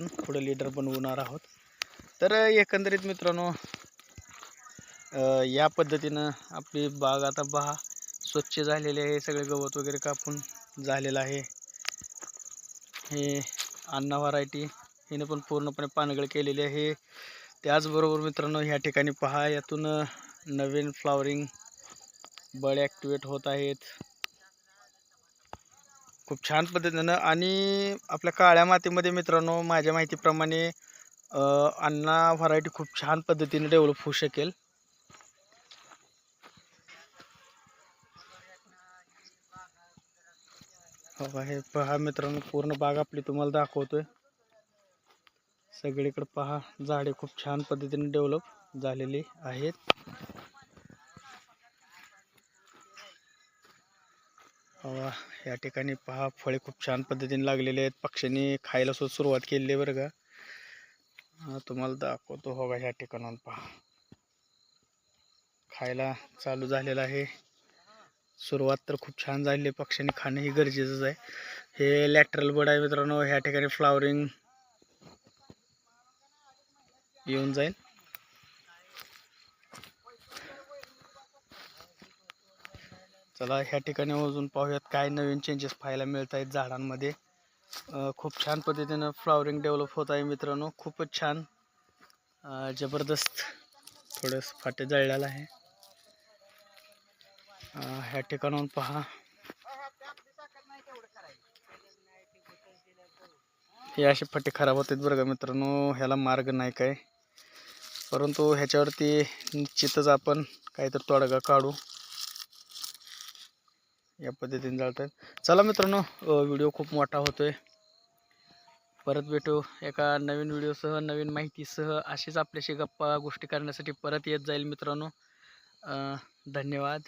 आपण पुढे लीडर बनवणार आहोत. तर एकंदरीत मित्रांनो या पद्धतीनं आपली बाग आता पहा स्वच्छ झालेली आहे सगळे गवत वगैरे कापून झालेलं आहे. हे अन्ना व्हरायटी हिने पण पूर्णपणे पानगळ केलेली आहे. त्याचबरोबर मित्रांनो ह्या ठिकाणी पहा यातून नवीन फ्लॉवरिंग बळ ॲक्टिवेट होत आहेत. खूप छान पद्धतीनं आणि आपल्या काळ्या मातीमध्ये मित्रांनो माझ्या माहितीप्रमाणे अन्ना अण्णा व्हरायटी खूप छान पद्धतीने डेव्हलप होऊ शकेल. हो हे पहा मित्रांनो पूर्ण बाग आपली तुम्हाला दाखवतोय. सगळीकडे पहा झाडे खूप छान पद्धतीने डेव्हलप झालेली आहेत. या ठिकाणी पहा फळे खूप छान पद्धतीने लागलेले आहेत. पक्ष्यांनी खायला सुद्धा सुरुवात केलेली आहे बरं का. तुम्हाला दाखवतो. हो का ह्या ठिकाणाहून पहा. खायला चालू झालेलं आहे. सुरुवात तर खूप छान झालेली आहे. पक्ष्यांनी खाणं ही गरजेचंच आहे. हे लॅटरल बर्ड आहे मित्रांनो. ह्या ठिकाणी फ्लावरिंग येऊन जाईल. चला ह्या ठिकाणी अजून पाहूयात काय नवीन चेंजेस पाहायला मिळत आहेत झाडांमध्ये खूप छान पद्धतीनं फ्लॉवरिंग डेव्हलप होत आहे मित्रांनो. खूपच छान. जबरदस्त थोडंसं फाटे जळलेलं आहे. ह्या ठिकाणाहून पहा. हे असे फटे खराब होतात बरं का मित्रांनो. ह्याला मार्ग नाही काय. परंतु ह्याच्यावरती निश्चितच आपण काहीतरी तोडगा काढू. या पद्धतीने जाळतात चला मित्रांनो व्हिडिओ खूप मोठा होतोय. परत भेटू एका नवीन व्हिडिओसह नवीन माहितीसह. अशीच आपल्याशी गप्पा गोष्टी करण्यासाठी परत येत जाईल मित्रांनो. धन्यवाद.